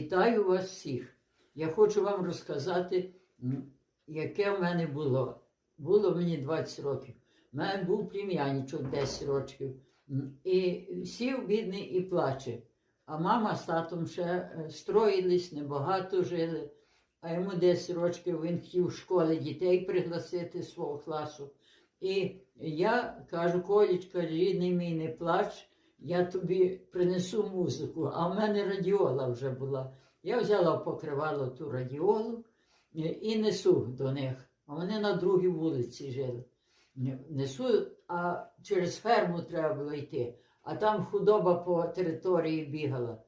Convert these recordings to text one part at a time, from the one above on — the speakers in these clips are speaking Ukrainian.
Вітаю вас всіх. Я хочу вам розказати, яке в мене було. Було мені 20 років. У мене був плем'яничок 10 років. І сів бідний і плаче. А мама з татом ще е, строїлись, небагато жили. А йому 10 років він хотів в школи дітей пригласити з свого класу. І я кажу, Колічка, рідний мій, не плач, я тобі принесу музику. А в мене радіола вже була. Я взяла покривало ту радіолу е, і несу до них. А вони на другій вулиці жили. Несу, а через ферму треба було йти. А там худоба по території бігала.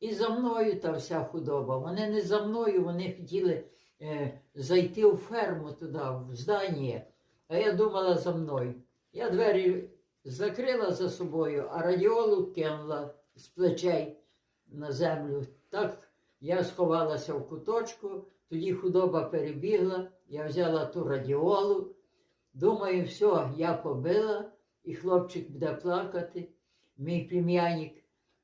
І за мною та вся худоба. Вони не за мною, вони хотіли е, зайти в ферму туди, в здання. А я думала за мною. Я двері закрила за собою, а радіолу кинула з плечей на землю. Так я сховалася в куточку, тоді худоба перебігла, я взяла ту радіолу. Думаю, все, я побила, і хлопчик буде плакати, мій плем'яник.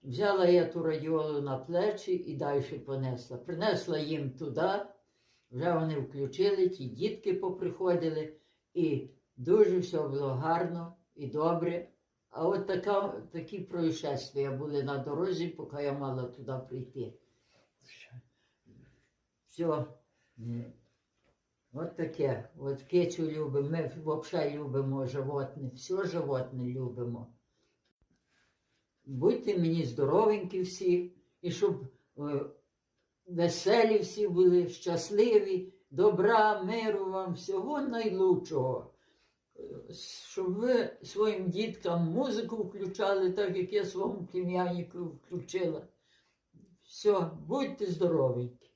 Взяла я ту радіолу на плечі і далі понесла. Принесла їм туди, вже вони включили, ті дітки поприходили, і дуже все було гарно і добре. А от така, такі происшествия були на дорозі, поки я мала туди прийти. Все. От таке. От кицю любимо. Ми взагалі любимо животне. Все животне любимо. Будьте мені здоровенькі всі, і щоб е, веселі всі були, щасливі, добра, миру вам, всього найлучшого. Щоб ви своїм діткам музику включали, так як я своєму племяннику включила. Все, будьте здоровенькі.